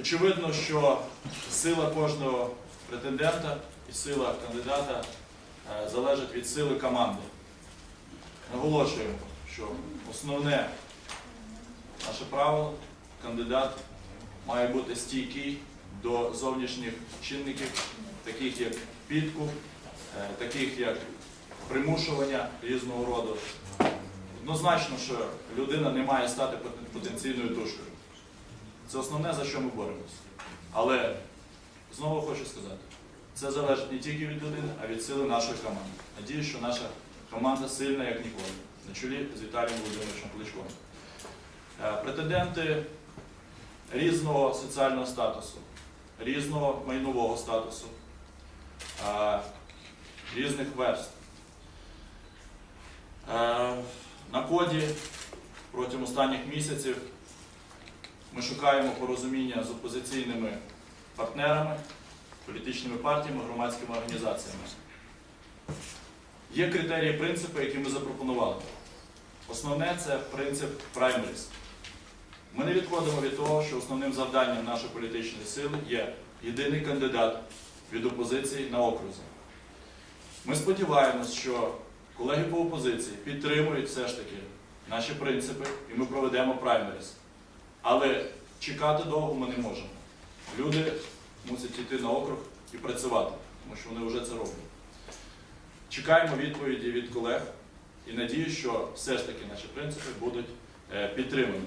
Очевидно, що сила кожного претендента і сила кандидата е, залежить від сили команди. Наголошуємо, що основне наше правило кандидат має бути стійкий до зовнішніх чинників, таких як підкуп, е, таких як примушування різного роду. Однозначно, що людина не має стати потенційною тушкою. Це основне, за що ми боремося. Але знову хочу сказати, це залежить не тільки від людини, а від сили нашої команди. Надіюсь, що наша команда сильна, як ніколи, на чолі з Віталієм Володимировичем Кличком. Е, Претенденти різного соціального статусу, різного майнового статусу, е, різних верств. Е, На коді протягом останніх місяців ми шукаємо порозуміння з опозиційними партнерами, політичними партіями, громадськими організаціями. Є критерії, принципи, які ми запропонували. Основне це принцип праймеріс. Ми не відходимо від того, що основним завданням нашої політичної сили є єдиний кандидат від опозиції на окрузі. Ми сподіваємось, що колеги по опозиції підтримують все ж таки наші принципи, і ми проведемо праймеріс. Але чекати довго ми не можемо. Люди мусять йти на округ і працювати, тому що вони вже це роблять. Чекаємо відповіді від колег і надію, що все ж таки наші принципи будуть е, підтримані.